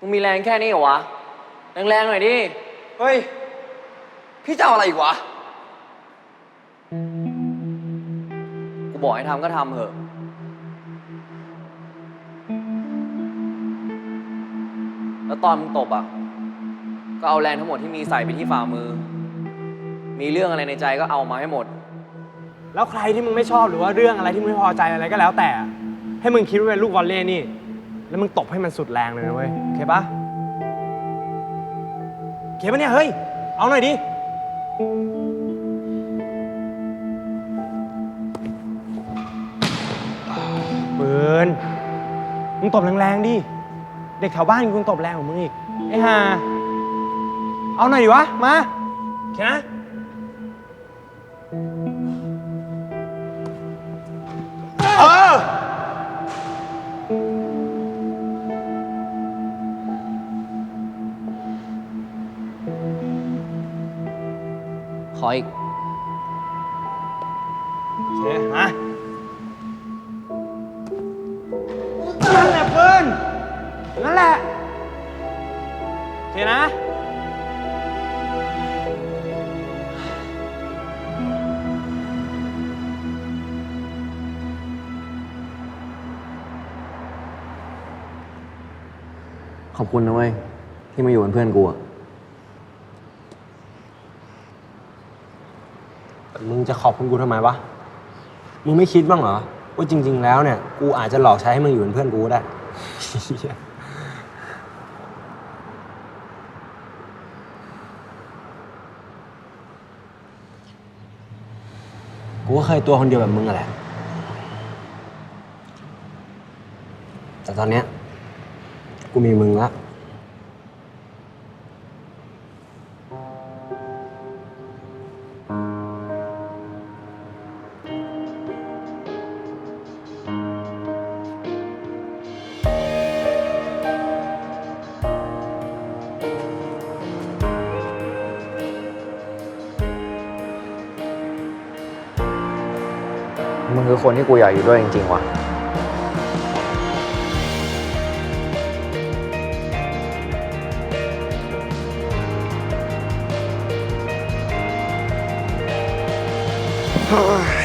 มึงมีแรงแค่นี้เหรอวะ แรงๆหน่อยดิ เฮ้ย พี่จะเอาอะไรอีกวะ กูบอกให้ทำก็ทำเถอะ แล้วตอนมึงตบอะ ก็เอาแรงทั้งหมดที่มีใส่ไปที่ฝ่ามือ มีเรื่องอะไรในใจก็เอามาให้หมด แล้วใครที่มึงไม่ชอบหรือว่าเรื่องอะไรที่มึงไม่พอใจอะไรก็แล้วแต่ ให้มึงคิดว่าเป็นลูกวอลเลย์นี่ แล้วมึงตบให้มันสุดแรงเลยนะเว้ยโอเคปะโอเคปะเนี่ยเฮ้ย เอาหน่อยดิ ปืน มึงตบแรงๆดิ เด็กแถวบ้านกูตบแรงกว่ามึงอีก ไอ้ห่า เอาหน่อยดิวะ มาโอเคนะ ขออีก โอเคมานั่นแหละเพื่อนนั่นแหละ โอเคนะ ขอบคุณนะเว้ยที่มาอยู่เป็นเพื่อนกูอะ มึงจะขอบคุณกูทำไมวะ มึงไม่คิดบ้างเหรอ ว่าจริง ๆ แล้วเนี่ย กูอาจจะหลอกใช้ให้มึงอยู่เป็นเพื่อนกูก็ได้ กูก็เคยตัวคนเดียวแบบมึงอะแหละ แต่ตอนเนี้ย กูมีมึงละ มึงคือคนที่กูอยากอยู่ด้วยจริงๆว่ะเฮ้ย